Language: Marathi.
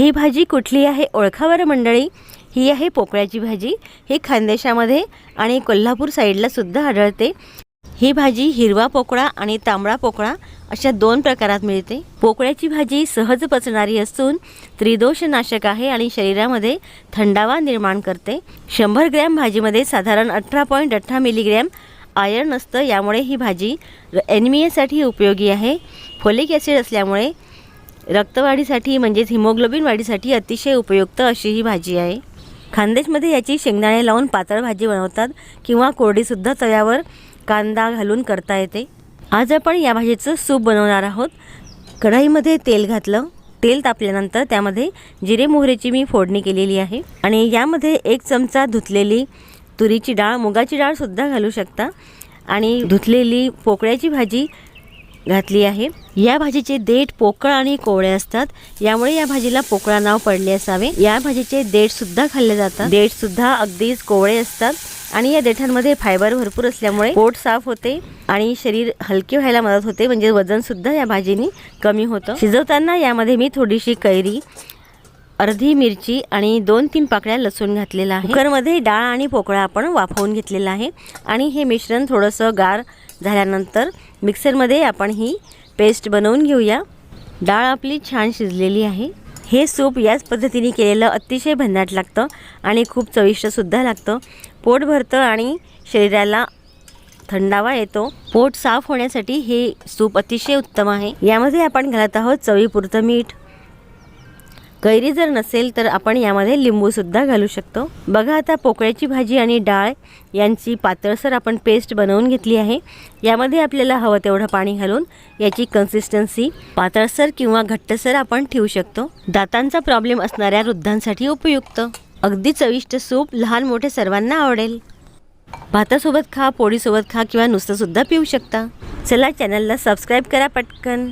ही भाजी कुठली आहे ओळखावर मंडळी? ही आहे पोकळ्याची भाजी. ही खानदेशामध्ये आणि कोल्हापूर साईडला सुद्धा आढळते. ही भाजी हिरवा पोकळा आणि तांबडा पोकळा अशा दोन प्रकारात मिळते. पोकळ्याची भाजी सहज पचणारी असून त्रिदोषनाशक आहे आणि शरीरामध्ये थंडावा निर्माण करते. शंभर ग्रॅम भाजीमध्ये साधारण अठरा पॉईंट अठरा मिलीग्रॅम आयर्न असतं. यामुळे ही भाजी एनिमियासाठी उपयोगी आहे. फोलिक ॲसिड असल्यामुळे रक्तवाढीसाठी म्हणजेच हिमोग्लोबिन वाढीसाठी अतिशय उपयुक्त अशी ही भाजी आहे. खानदेशमध्ये याची शेंगदाणे लावून पातळ भाजी बनवतात किंवा कोरडीसुद्धा तव्यावर कांदा घालून करता येते. आज आपण या भाजीचं सूप बनवणार आहोत. कढाईमध्ये तेल घातलं. तेल तापल्यानंतर त्यामध्ये जिरे मोहरीची मी फोडणी केलेली आहे. आणि यामध्ये एक चमचा धुतलेली तुरीची डाळ मुगाची डाळसुद्धा घालू शकता. आणि धुतलेली पोकळ्याची भाजी घातली आहे. या भाजीचे देठ पोकळ आणि कोवळे असतात. यामुळे या भाजीला पोकळा नाव पडले असावे. या भाजीचे देठ सुद्धा खाल्ले जातात. देठ सुद्धा अगदीच कोवळे असतात आणि या देठांमध्ये फायबर भरपूर असल्यामुळे पोट साफ होते आणि शरीर हलके व्हायला मदत होते. म्हणजे वजन सुद्धा या भाजीनी कमी होतं. शिजवताना यामध्ये मी थोडीशी कैरी अर्धी मिरची आणि दोन तीन पाकळ्या लसूण घातलेला आहे. कुकरमध्ये डाळ आणि पोकळा आपण वाफवून घेतलेला आहे. आणि हे मिश्रण थोडंसं गार झाल्यानंतर मिक्सरमध्ये आपण ही पेस्ट बनवून घेऊया. डाळ आपली छान शिजलेली आहे. हे सूप याच पद्धतीने केलेलं अतिशय भन्नाट लागतं आणि खूप चविष्टसुद्धा लागतं. पोट भरतं आणि शरीराला थंडावा येतो. पोट साफ होण्यासाठी हे सूप अतिशय उत्तम आहे. यामध्ये आपण घालत आहोत चवीपुरतं मीठ. कैरी जर नसेल तर आपण यामध्ये लिंबूसुद्धा घालू शकतो. बघा आता पोकळ्याची भाजी आणि डाळ यांची पातळसर आपण पेस्ट बनवून घेतली आहे. यामध्ये आपल्याला हवं तेवढं पाणी घालून याची कन्सिस्टन्सी पातळसर किंवा घट्टसर आपण ठेवू शकतो. दातांचा प्रॉब्लेम असणाऱ्या वृद्धांसाठी उपयुक्त. अगदी चविष्ट सूप लहान मोठे सर्वांना आवडेल. भातासोबत खा पोळीसोबत खा किंवा नुसतंसुद्धा पिऊ शकता. चला चॅनलला सबस्क्राईब करा पटकन.